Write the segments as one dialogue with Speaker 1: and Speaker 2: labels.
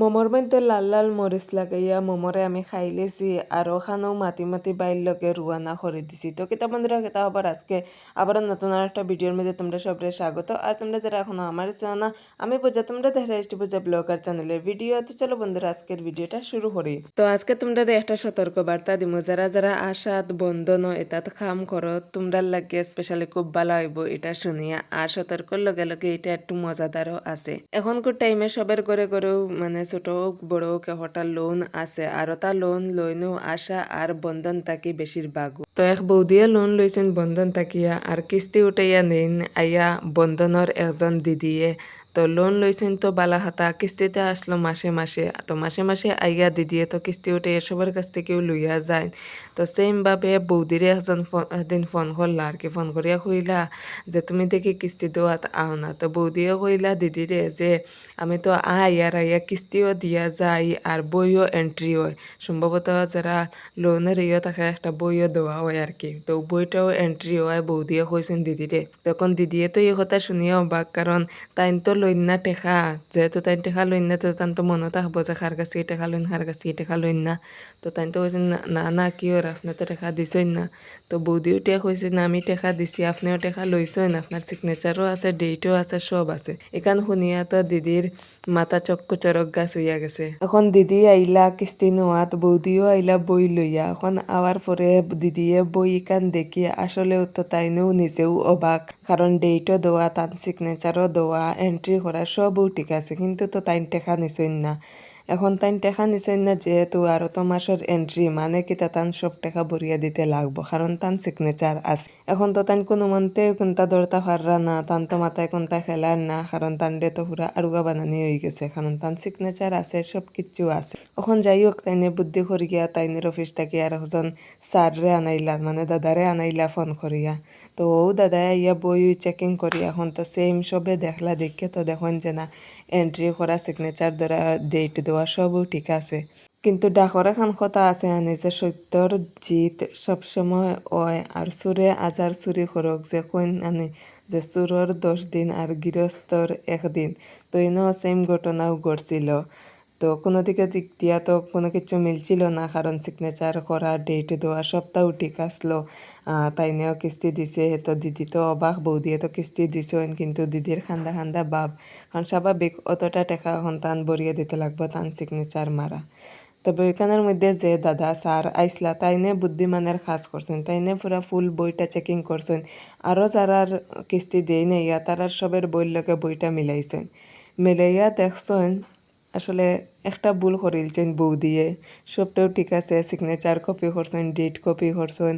Speaker 1: মোমোর মধ্যে লাল লাল মরিচ লাগাইয়া মোমরে আমি খাই লেছি আর ওখানেও মাতি মাতি বাইর লগে রুয়ানা করে দিছি। তো কিতা বন্ধুরা কিতা আবার আজকে আবার নতুন আর একটা ভিডিওর মধ্যে তোমরা সবরে স্বাগত। আর তোমরা যারা এখনও আমার না, আমি বোঝা তোমরা দেখা এসটি বোঝা ব্লগার চ্যানেলের ভিডিও তো চলো বন্ধুরা, আজকের ভিডিওটা শুরু করি। তো আজকে তোমরা একটা সতর্ক বার্তা দিব যারা যারা আশাত বন্ধন, এটাত খাম করো তোমরা লাগে স্পেশালি খুব ভালো হইব এটা শুনিয়া। আর সতর্কর লগে লগে এটা একটু মজাদারও আছে। এখনকার টাইমে সবের করে করেও মানে ছোট বড় হোক লোন আছে আর তা লোন লইনও আশা আর বন্ধন থাকি বেশিরভাগ তো এক বৌদিয়ে লোন লইছেন বন্ধন থাকিয়া আর কিস্তি উঠাইয়া নেন আইয়া বন্ধনের একজন দিদিয়ে। তো লোন লইছেন তো বালা হাতা কিস্তিতে আসলো মাসে মাসে। তো মাসে মাসে আইয়া দিদিয়ে তো কিস্তি উঠে সবার কাছ থেকেও লইয়া যায়। তো সেমভাবে বৌদিরে একজন একদিন ফোন করলা আর কি ফোন করিয়া কইলা যে তুমি দেখি কিস্তি দেওয়াত আও না। তো বৌদিও কইলা দিদিরে যে আমি তো আই আর আইয়া কিস্তিও দিয়া যাই আর বইও এন্ট্রি হয়। সম্ভবত যারা লোনের ইয়ে থাকে একটা বইও দেওয়া হয় আর কি। তো বইটাও এন্ট্রি হয়, বৌদিও কইছেন দিদিরে তখন দিদিয়ে তো এই কথা শুনিয়ে অবাক কারণ তাইন তো লইন না যেহেতু তাই টেকা লইন না তো তান তো মনে থাকব যে খার কাছে টেকা লইন খার কাছে টেকা লইন না। তো তাই তো কইছেন না না কি ওর আপনি তো টেকা দিছেন না? তো বৌদিও টেকা কইছে না, আমি টেকা দিছি, আপনিও টেকা লইছেন আপনার সিগনেচারও আছে ডেটও আছে, সব আছে। এখান শুনিয়া তো দিদির মাথা চক্কু চরক গাছ হইয়া গেছে। এখন দিদি আইলা কিস্তি নোয়াত বৌদিও আইলা বই লইয়া। এখন আওয়ার পরে দিদিয়ে বই কান দেখি আসলেও তো তাইনেও নিজেও অবাক। কারণ ডেইটও দেওয়া তার সিগনেচারও দেওয়া এন্ট্রি করা সবও ঠিক আছে কিন্তু তো তাইন টেকা নিছইন না। এখন তাইন টেকা নিছইন না যেহেতু আর তো মাসের এন্ট্রি মানে কি তান সব টাকা ভরিয়া দিতে লাগবো, কারণ তান সিগনেচার আছে। এখন তো তান কোনো মনতে কোনটা দরতা পাররা না তান তো মাথায় কোনটা খেলার না, কারণ তান ডে তো পুরা আরুগা বানানি হয়ে গেছে, কারণ তান সিগনেচার আছে, সব কিছু আছে। এখন যাই হোক, তাইনে বুদ্ধি করিয়া তাইনের অফিস থেকে আর একজন স্যাররে আনাইলা মানে দাদারে আনাইলা ফোন করিয়া। তো ও দাদা ইয়া বই চেকিং করি এখন তো সেম সবে দেখলা দেখে তো দেখুন যে না এন্ট্রি করা সিগনেচার দ্বারা ডেট দেওয়া সবও ঠিক আছে। কিন্তু ডাকর এখন কথা আছে আনি যে সত্যর জিত সবসময় হয় আর সুরে আজার চুরি করক যে কইন আনি, যে সুরর দশ দিন আর গৃহস্থর একদিন। তো এনেও সেম ঘটনাও ঘটছিল। তো কোনো দিকে দিক দিয়া তো কোনো কিছু মিলছিল না, কারণ সিগনেচার করা ডেট দেওয়া সবটাও ঠিক আসলো। তাইনেও কিস্তি দিছে তো দিদি তো অবাক বৌদিয়ে তো কিস্তি দিছেন কিন্তু দিদির খান্দা খান্দা বাপ। কারণ স্বাভাবিক অতটা টাকা সন্তান বরিয়ে দিতে লাগবো তান সিগনেচার মারা। তবে ওইখানের মধ্যে যে দাদা, স্যার আইসলা তাইনে বুদ্ধিমানের কাজ করছেন তাইনে পুরা ফুল বইটা চেকিং করছেন। আরও যারার কিস্তি দেই নাই তারার সবের লগে বইটা মিলাইছেন। মিলাইয়া দেখছেন আসলে একটা ভুল করিলছেন বউ দিয়ে। সবটাও ঠিক আছে সিগনেচার কপি করছেন ডেট কপি করছেন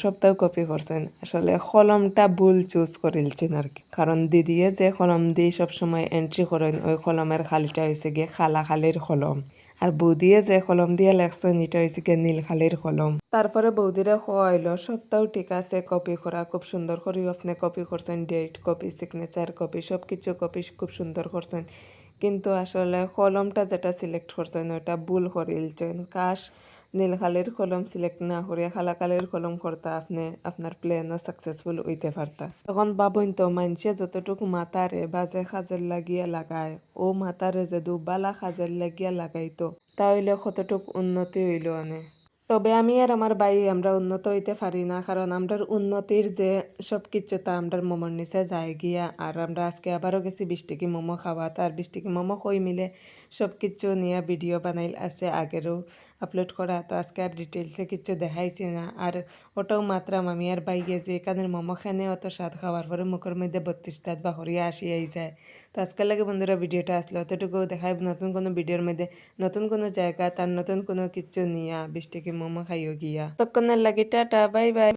Speaker 1: সবটাও কপি করছেন। আসলে কলমটা ভুল চুজ করিলছেন আর কি। কারণ দিদিয়ে যে কলম দিয়ে সবসময় এন্ট্রি করেন, ওই কলমের খালিটা হয়েছে গিয়ে খালা খালির কলম। আর বৌদিয়ে যে কলম দিয়ে লেখছেন, এটা হয়েছে গিয়ে নীলখালির কলম। তারপরে বৌদিরে খোয়াইলো সবটাও ঠিক আছে কপি করা খুব সুন্দর করে আপনি। কপি করছেন ডেট কপি সিগনেচার কপি সব কিছু কপি খুব সুন্দর করছেন। কিন্তু আসলে কলমটা যেটা সিলেক্ট করছেন ওটা ভুল করিলছেন কাশ নীলখালির কলম সিলেক্ট না করিয়া খালাকালির কলম করতা আপনি আপনার প্লেনও সাকসেসফুল হইতে পারতা তখন বাবুন তো মানুষে যতটুকু মাথারে বাজে খাজের লাগিয়া লাগায়, ও মাথারে যদি বালা খাজের লাগিয়া লাগাইতো, তাহলে কতটুক উন্নতি হইল আনে তবে আমি আর আমার ভাই আমরা উন্নত হইতে পারি না, কারণ আমরার উন্নতির যে সব কিছু তা আমরার মোমোর নিচে যায় গিয়া। আর আমরা আজকে আবারও গেছি বৃষ্টিকি মোমো খাওয়া। তার বৃষ্টিকি মোমো কই মিলে? সব কিছু নিয়ে ভিডিও বানাইল আছে আগেরও। আপলোড করা, তো আজকে আর ডিটেলসে কিছু দেখাইছি না। আর ওটাও মাত্রাম আমি আর বাই গেছে। এখানের মোমো খানে অত স্বাদ খাওয়ার পরে মুখের মধ্যে বত্রিশ দাঁত বা হরিয়া আসি আই যায়। তো আজকাল লাগে বন্ধুরা ভিডিওটা আসলে। অতটুকু দেখাই নতুন কোনো ভিডিওর মধ্যে। নতুন কোনো জায়গা, তার নতুন কোনো কিছু নিয়া, বৃষ্টিকে মোমো খাইও গিয়া। তখন লাগে টাটা, বাই বাই।